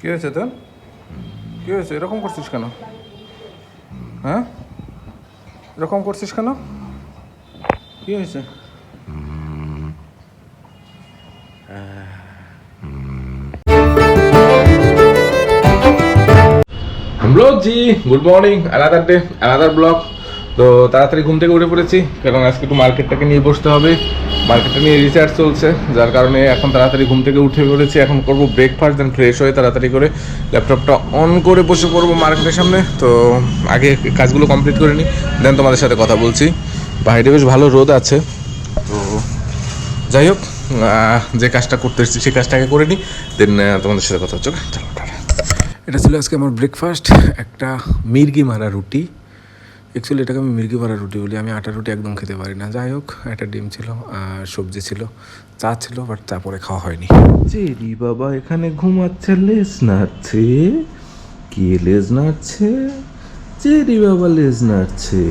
কী হয়েছে তোর? কি হয়েছে? এরকম করছিস কেন? হ্যাঁ? এরকম করছিস কেন? কি হয়েছে? ব্লগ জি good morning another day another blog তো তাড়াতাড়ি ঘুম থেকে উঠে পড়েছি, কারণ আজকে একটু মার্কেটটাকে নিয়ে বসতে হবে। মার্কেটটা নিয়ে রিসার্চ চলছে, যার কারণে এখন তাড়াতাড়ি ঘুম থেকে উঠে পড়েছি। এখন করব ব্রেকফাস্ট দেন ফ্রেশ হয়ে তাড়াতাড়ি করে ল্যাপটপটা অন করে বসে পড়ব মার্কেটের সামনে। তো আগে কাজগুলো কমপ্লিট করে নিই দেন তোমাদের সাথে কথা বলছি। বাইরে বেশ ভালো রোদ আছে, তো যাই হোক যে কাজটা করতে এসেছি সেই কাজটাকে করে নিই দেন তোমাদের সাথে কথা হচ্ছে এটা ছিল আজকে আমার ব্রেকফাস্ট একটা মির্গি মারা রুটি। অ্যাকচুয়ালি এটাকে আমি মির্গি মারা রুটি বলি। আমি আটা রুটি একদম খেতে পারি না। যাই হোক, একটা ডিম ছিল, আর সবজি ছিল, চা ছিল বাট চা পরে খাওয়া হয়নি। চেরি বাবা, এখানে ঘুমাচ্ছে, লেজ নাড়ছে। কে লেজ নাড়ছে? চেরি বাবা, লেজ নাড়ছে।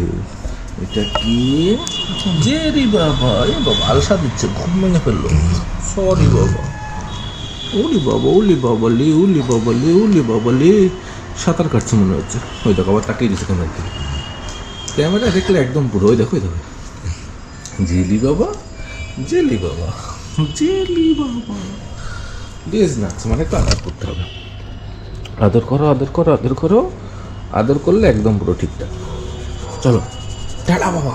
এটা কি? জেরি বাবা, এ বাবা, আলসা দিচ্ছে, ঘুম ভেঙে ফেলল। সরি বাবা। ওলি বাবা ওলি বাবা, লে ওলি বাবা, লে ওলি বাবা, লে। সাঁতার কাটছে মনে হচ্ছে। ওই দেখো, আবার তাকিয়ে দিচ্ছে ক্যামেরা দিকে ক্যামেরা দেখলে একদম পুরো, ওই দেখো দেখো। জেলি বাবা জেলি বাবা জেলি বাবা। লেজ নাচ মানে একটু আদর করতে হবে। আদর করো আদর করো আদর করো। আদর করলে একদম পুরো ঠিকঠাক। চলো, টাটা বাবা।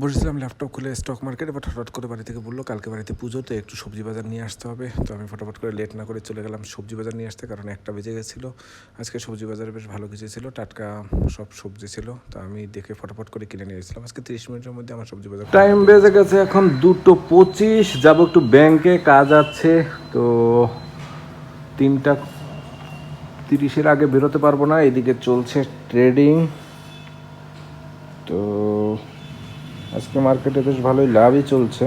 বসেছিলাম ল্যাপটপ খুলে স্টক মার্কেটে বাট হঠাৎ করে বাড়ি থেকে বলল, কালকে বাড়িতে পুজো, তো একটু সবজি বাজার নিয়ে আসতে হবে। তো আমি ফটাফট করে লেট না করে চলে গেলাম সবজি বাজার নিয়ে আসতে, কারণ একটা বেজে গেছিল। আজকে সবজি বাজারে বেশ ভালো কিছু ছিল, টাটকা সব সবজি ছিল। তো আমি দেখে ফটাফট করে কিনে নিয়ে এসেছিলাম। আজকে তিরিশ মিনিটের মধ্যে আমার সবজি বাজার টাইম বেজে গেছে এখন দুটো পঁচিশ, যাব একটু ব্যাংকে কাজ আছে। তো তিনটা তিরিশের আগে বেরোতে পারব না, এদিকে চলছে ট্রেডিং তো আজকে মার্কেটে বেশ ভালোই লাভই চলছে।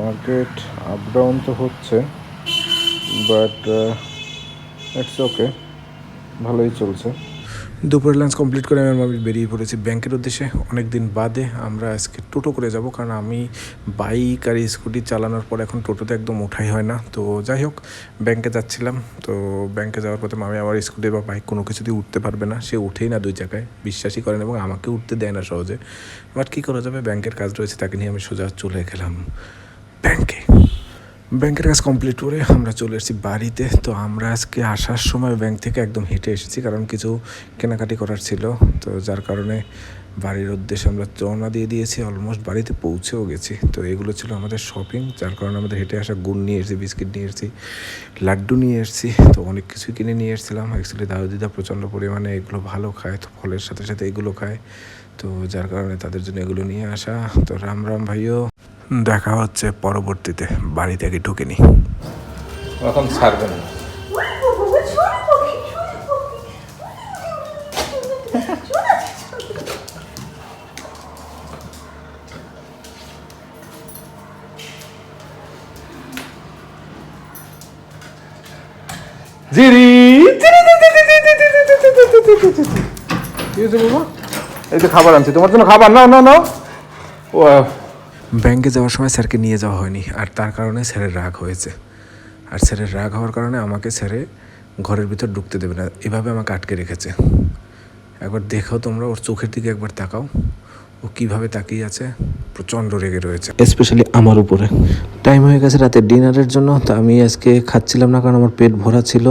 মার্কেট আপ ডাউন তো হচ্ছে বাট ইটস ওকে ভালোই চলছে। দুপুরের লাঞ্চ কমপ্লিট করে আমি বেরিয়ে পড়েছি ব্যাংকের উদ্দেশ্যে। অনেক দিন বাদে আমরা আজকে টোটো করে যাব কারণ আমি বাইক আর স্কুটি চালানোর পর এখন টোটোতে একদম ওঠাই হয় না। তো যাই হোক ব্যাংকে যাচ্ছিলাম। তো ব্যাংকে যাওয়ার পথে মামি আমার স্কুটি বা বাইক কোনো কিছুতেই উঠতে পারবে না। সে উঠেই না দুই জায়গায়, বিশ্বাসই করেন এবং আমাকে উঠতে দেয় না সহজে। বাট কী করা যাবে? ব্যাংকের কাজ রয়েছে, তাকে নিয়ে আমি সোজা চলে গেলাম ব্যাংকে ব্যাংকের কাজ কমপ্লিট করে আমরা চলে এসেছি বাড়িতে। তো আমরা আজকে আসার সময় ব্যাংক থেকে একদম হেঁটে এসেছি, কারণ কিছু কেনাকাটি করার ছিল। তো যার কারণে বাড়ির উদ্দেশ্যে আমরা রওনা দিয়ে দিয়েছি অলমোস্ট বাড়িতে পৌঁছেও গেছি। তো এগুলো ছিল আমাদের শপিং যার কারণে আমাদের হেঁটে আসা গুড় নিয়ে এসেছি, বিস্কিট নিয়ে এসেছি, লাড্ডু নিয়ে এসেছি। তো অনেক কিছু কিনে নিয়ে এসেছিলাম। অ্যাকচুয়ালি দাদু দিদা প্রচণ্ড পরিমাণে এগুলো ভালো খায়, তো ফলের সাথে সাথে এগুলো খায়। তো যার কারণে তাদের জন্য এগুলো নিয়ে আসা। তো রাম রাম ভাইও। দেখা হচ্ছে পরবর্তীতে বাড়ি থেকে ঢুকে নি এখন ছাড়বেন না জিরি কি হয়েছে বাবা এই খাবার আনছি তোমার জন্য খাবার নাও নাও নাও ও ব্যাংকে যাওয়ার সময় স্যারকে নিয়ে যাওয়া হয়নি আর তার কারণে স্যারের রাগ হয়েছে। আর স্যারের রাগ হওয়ার কারণে আমাকে স্যারে ঘরের ভিতর ঢুকতে দেবে না এভাবে আমাকে আটকে রেখেছে। একবার দেখো তোমরা ওর চোখের দিকে একবার তাকাও ও কীভাবে তাকিয়ে আছে প্রচণ্ড রেগে রয়েছে। স্পেশালি আমার উপরে। টাইম হয়ে গেছে রাতের ডিনারের জন্য তা আমি আজকে খাচ্ছিলাম না কারণ আমার পেট ভরা ছিল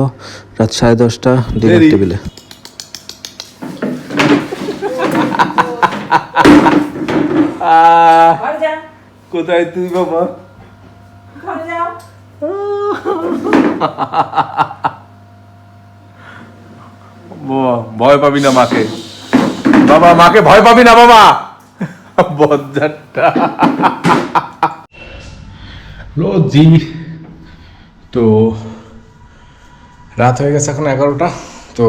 রাত সাড়ে দশটা ডিনার। টেবিলে। যা কোথায় তুই বাবা? ঘরে যাও। ভয় পাবি না মাকে। বাবা মাকে ভয় পাবি না বাবা। বজ্জারটা লো জি। তো রাত হয়ে গেছে এখন এগারোটা। তো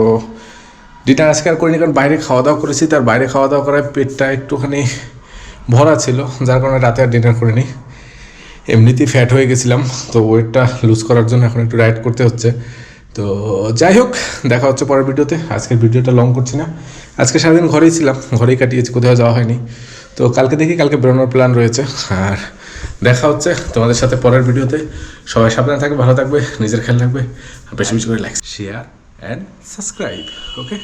ডিনার আজকে আর করিনি কারণ বাইরে খাওয়া দাওয়া করেছি তার বাইরে খাওয়া দাওয়া করায় পেটটা একটুখানি ভরা ছিল, যার কারণে রাতে আর ডিনার করিনি। এমনিতেই ফ্যাট হয়ে গেছিলাম, তো ওয়েটটা লুজ করার জন্য এখন একটু ডায়েট করতে হচ্ছে। তো যাই হোক, দেখা হচ্ছে পরের ভিডিওতে। আজকের ভিডিওটা লং করছি না। আজকে সারাদিন ঘরেই ছিলাম, ঘরেই কাটিয়েছি, কোথাও যাওয়া হয়নি। তো কালকে দেখি, কালকে বেরোনোর প্ল্যান রয়েছে। আর দেখা হচ্ছে তোমাদের সাথে পরের ভিডিওতে। সবাই সাবধানে থাকবে, ভালো থাকবে, নিজের খেয়াল রাখবে বেশি বেশি করে like share and subscribe okay